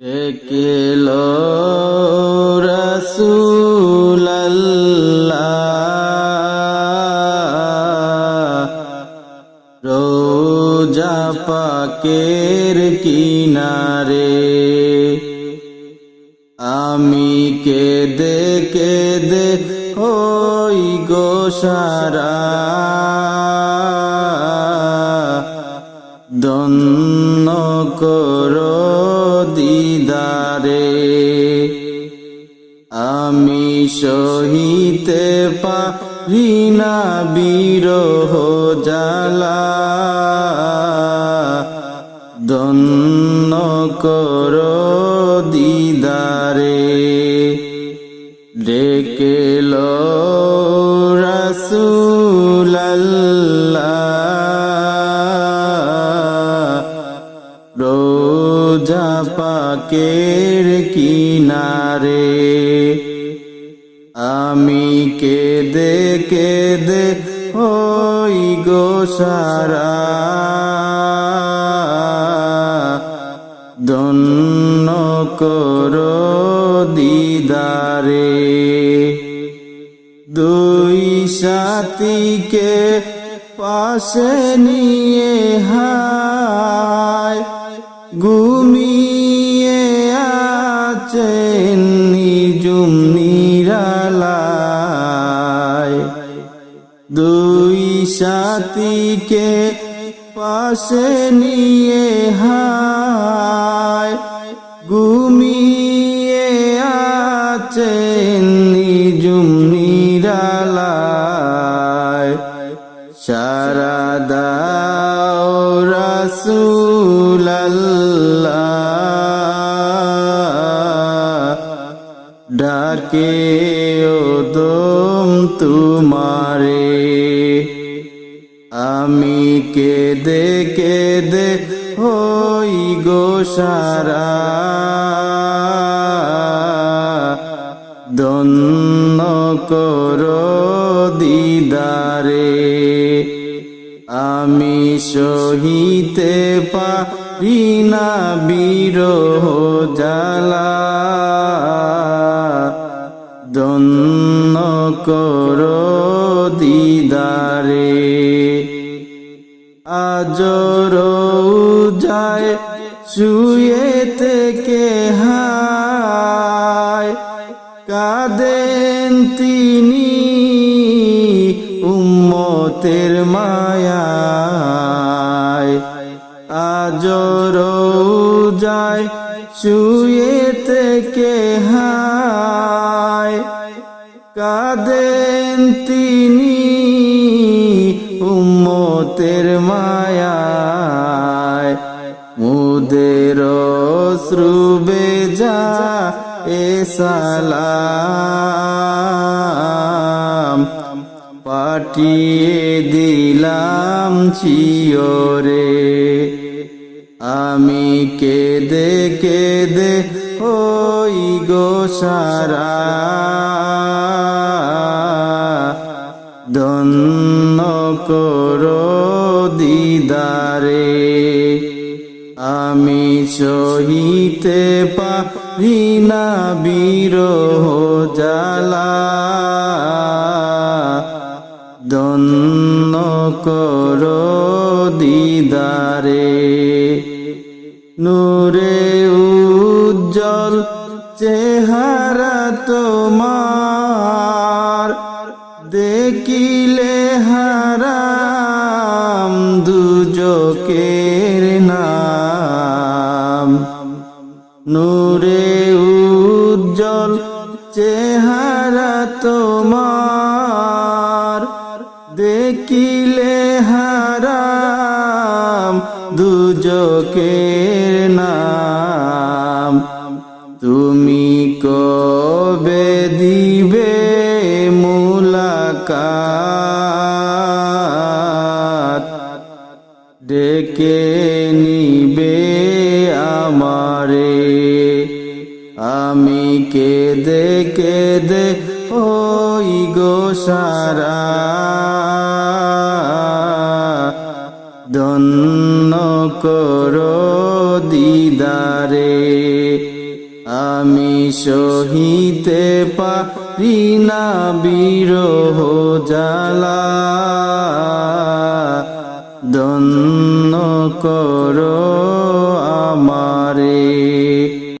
একেল রসুল্লাহ রোজা পাকের কিনারে আমি কেদে কেদে হই গো সারা দন্ন করো সহিতে পারি না বিরহ জালা দন্ন করো দিদারে ডেকে লো রাসূলাল্লাহ। রোজা পাকের কিনারে কেদে কেদে হই গো সারা। করো দিদারে। দুই সাথীকে পাশে নিয়ে হায়, ঘুমিয়ে আছেন নিজুম সাথীকে পাশে নিয়ে হায়। ঘুমিয়ে আছেন নিজুম নিরালায়। সারা দাও রাসূলাল্লাহ। ডাকে ও দম তোমারে। আমি কেদে কেদে হই গো সারা। দন্ন করো দিদারে, আমি সহিতে পারি না জালা দন্ন করো দিদারে আজর যায় শুয়ে থেকে কাদেন তিনি উম্মতের মায়ায়। আজর যায় শুয়ে থেকে হায়। উম্মতের মায়ায় মুদের শ্রুবে যা এ সালাম। পাঠিয়ে দিলাম চিওরে আমি কেদে কেদে হই গো সারা। দন্ন করো দিদারে। আমি সহিতে পারি না বিরহ জালা দন্ন করো দিদারে। নূরে উজ্জ্বল চেহারা তোমার দেখিলে হারাম দুজকের নাম। নূরে উজ্জ্বল চেহারা তোমার। দেখিলে হারাম দুজকের নাম। তুমি কবে দিবে মুলাকাত ডেকে নিবে আমারে। আমি কেদে কেদে ওই গো সারা করো দিদারে। আমি সহিতে পারি না বিরহ জালা দন্ন কর